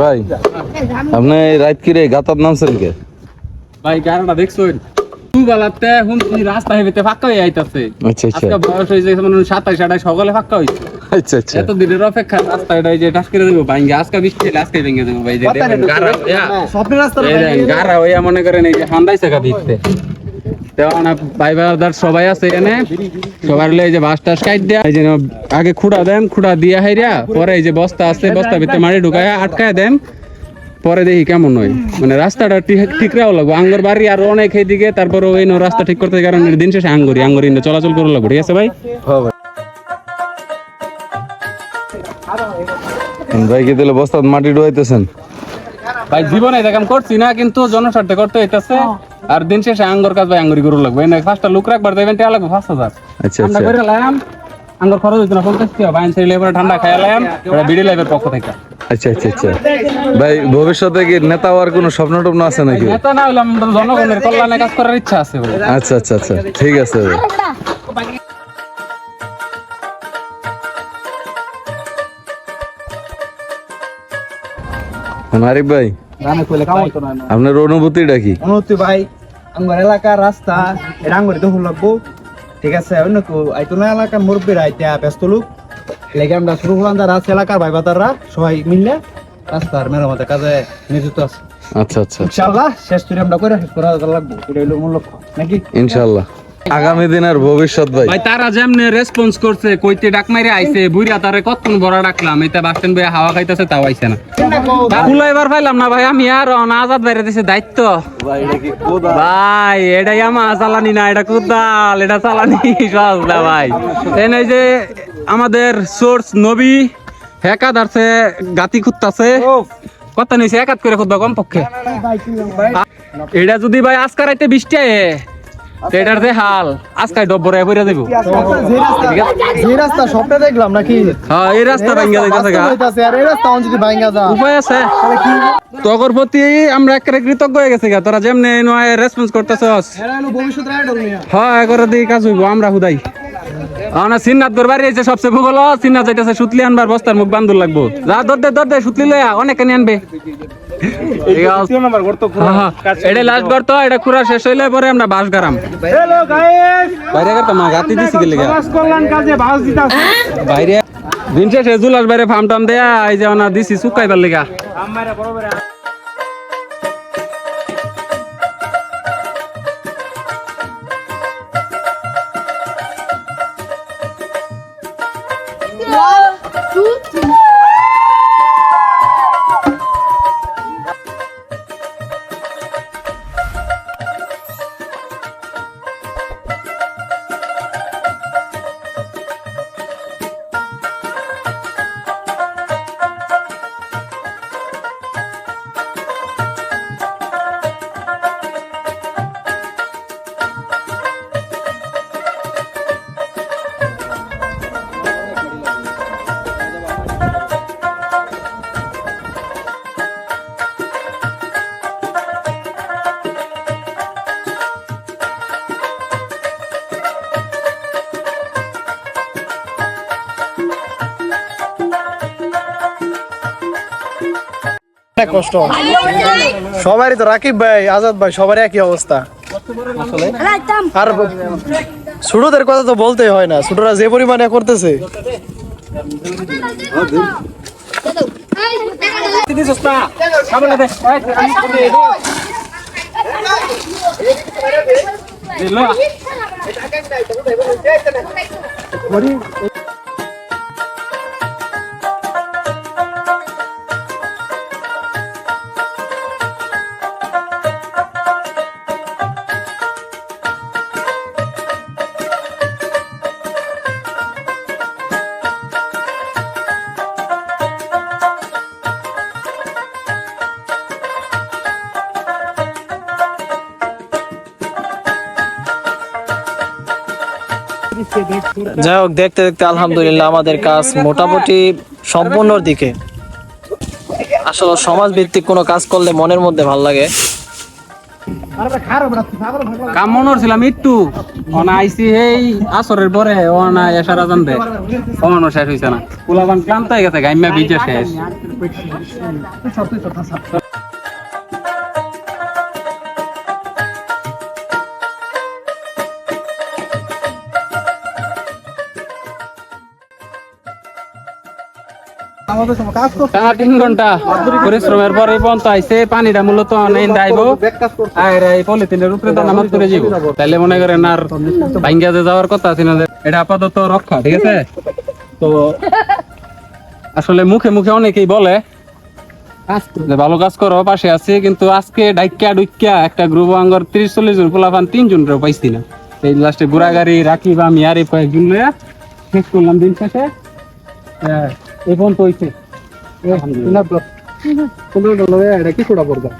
ভাই আপনি রাত কি রে? গাতার নামছেন কে? ভাই গাড়িটা দেখছ তু বেলাতে হুন তুই রাস্তা হেবিতে ফাঁকা হয়ে আইতাছে। আচ্ছা আচ্ছা। আজকে বয়স হয়েছে মানে সাতাইশ আঠাইশ সকালে ফাঁকা হয়েছে। আচ্ছা আচ্ছা। এত দিনের অপেক্ষা রাস্তা এটা যে টাস করে দেবো ভাঙ্গে আজকে বৃষ্টি হলে আজকে ভেঙে দেবো ভাই। যে গাড়া গাড়া হইয়া মনে করেন এই যে হান্দাইছে গা তেমন ভাই বাদার সবাই আছে এখানে। সবার হলে এই যে বাস টাস কাট দেয়া এই যে আগে খুঁড়া দেন খুঁড়া দিয়া হাইরা পরে এই যে বস্তা আছে বস্তা ভিতরে মারি ঢুকায় আটকায় দেন পরে দেখি কেমন হয়। মানে রাস্তাটা ঠিক- রাও লাগবো। আঙ্গর বাড়ি আর অনেক এইদিকে তারপরে ওই রাস্তা ঠিক করতে কারণ দিন শেষে আঙ্গুরি আঙ্গুরি চলাচল করে লাগবো। ঠিক আছে ভাই? ভাই কি দিলে বস্তাত মাটি ডুয়াইতেছেন ভাই জীবনে দেখাম করছি না কিন্তু জনস্বার্থে করতে হইতাছে। আর দিন শেষে আঙ্গর কাজ ভাই আঙ্গুরি করে লাগবে এনে পাঁচটা লোক রাখবার দেবেন টিয়া লাগবে পাঁচ হাজার। আচ্ছা ঠান্ডা আচ্ছা। করে লাম আঙ্গর খরচ হইতো না পঞ্চাশ টাকা বাইন ছেড়ে এবারে ঠান্ডা খাইয়া লাম এটা বিডি লাইভের পক্ষ থেকে। আচ্ছা আচ্ছা আচ্ছা। ভাই ভবিষ্যতে কি নেতা হওয়ার কোনো স্বপ্ন টপ্ন আছে নাকি? নেতা না আমরা জনগণের কল্যাণে কাজ করার ইচ্ছা আছে ভাই আচ্ছা আচ্ছা আচ্ছা। ঠিক আছে ভাই। আরিফ ভাই রানে কইলে কাম হইতো না আপনার অনুভূতিটা কি? অনুভূতি ভাই আঙ্গর এলাকার রাস্তা এটা আঙ্গর দখল লাগবো ঠিক আছে অন্য কো আইতো না এলাকার মুরব্বীরা আইতে ব্যস্ত লোক। লেগে আমরা শুরু করলাম আছে এলাকার ভাই বাতাররা সবাই মিললে রাস্তার মেরামতের কাজে নিয়োজিত আছে। আচ্ছা আচ্ছা। ইনশাআল্লাহ শেষ করে আমরা করে শেষ করা লাগবো এটা হলো মূল লক্ষ্য। নাকি? ইনশাল্লাহ আগামী দিনের ভবিষ্যৎ ভাই। ভাই তারা যেমনে রেসপন্স করছে কইতে ডাক মাইরে আইছে বুইরা তারে কতক্ষণ বড় ডাকলাম? এটা বাস স্ট্যান্ড বইয়া হাওয়া খাইতেছে তাও আইছে না। ফুলা এবার পাইলাম না ভাই আমি আর আজাদ বাইরে দিছে দায়িত্ব। ভাই এটাই আমার চালানি না এটা কুদাল এটা চালানি সব না ভাই। এনে যে আমাদের সোর্স নবী হেকাত আছে গাতি খুঁজতাছে। কত নিছে একাত করে খুঁজবা কম পক্ষে এটা যদি ভাই আজকার রাইতে বৃষ্টি আয়ে এটার যে হাল আজকাই ডব্বরে বইরা দেবো। যে রাস্তা স্বপ্নে দেখলাম নাকি? হ্যাঁ এই রাস্তা ভাঙ্গা যাইতেছে আর এই রাস্তা যদি ভাঙা যা উপায় আছে। তগর প্রতি আমরা একেবারে কৃতজ্ঞ হয়ে গেছে গা। তোরা যেমনি নয় রেসপন্স করতেছস। নিয়া হ্যাঁ করে দিয়ে কাজ হইব আমরা হুদাই। না সিন্নাথ তোর বাড়ি আছে সবচেয়ে ভূগোল। সিন্নাথ যাইতেছে সুতলি আনবার বস্তার মুখ বান্ধুর লাগবো। যা দর দে দর দে সুতলি লয়া অনেক কানি আনবে। এটা লাস্ট এটা খুরা শেষ হইলে পরে আমরা বাস গারাম বাইরে তো মা গাতি দিছি গেলে কাজে বাস বাইরে দিন শেষে জুলাস বাইরে ফার্ম টাম দেয়া এই যে ওনা দিছি শুকাইবার লেগা। কষ্ট। সবারই তো, রাকিব ভাই, আজাদ ভাই সবারই একই অবস্থা। আর ছোটদের কথা তো বলতেই হয় না, ছোটরা যে পরিমাণে করতেছে। যাই হোক দেখতে দেখতে আলহামদুলিল্লাহ আমাদের কাজ মোটামুটি সম্পূর্ণর দিকে। আসলে সমাজ ভিত্তিক কোনো কাজ করলে মনের মধ্যে ভালো লাগে। কাম মনে করছিলাম একটু আইসি এই আসরের পরে, অনা এসারা জান দে। অমানো শেষ হইছে না। পোলাবান ক্লান্ত হয়ে গেছে গাইমা বিজে শেষ। তিন ঘণ্টা পরিশ্রমের পরে পর্যন্ত আইসে পানিটা মূলত আইব আর এই পলিথিনের উপরে তো নামাজ করে যাব তাহলে মনে করেন আর যাওয়ার কথা আছে না এটা আপাতত রক্ষা ঠিক আছে? তো আসলে মুখে মুখে অনেকেই বলে ভালো কাজ করো পাশে আছি কিন্তু আজকে ডাইকা ডুইকা একটা গ্রুপ আঙ্গর ত্রিশ চল্লিশ জন পোলাপান তিনজন পাইছি না। এই লাস্টে ঘোরাগাড়ি রাখি বা আমি আর কয়েকজন লইয়া শেষ করলাম দিন শেষে। আহ, এই পর্যন্ত হইছে এটা কি ছোড়া পড়বা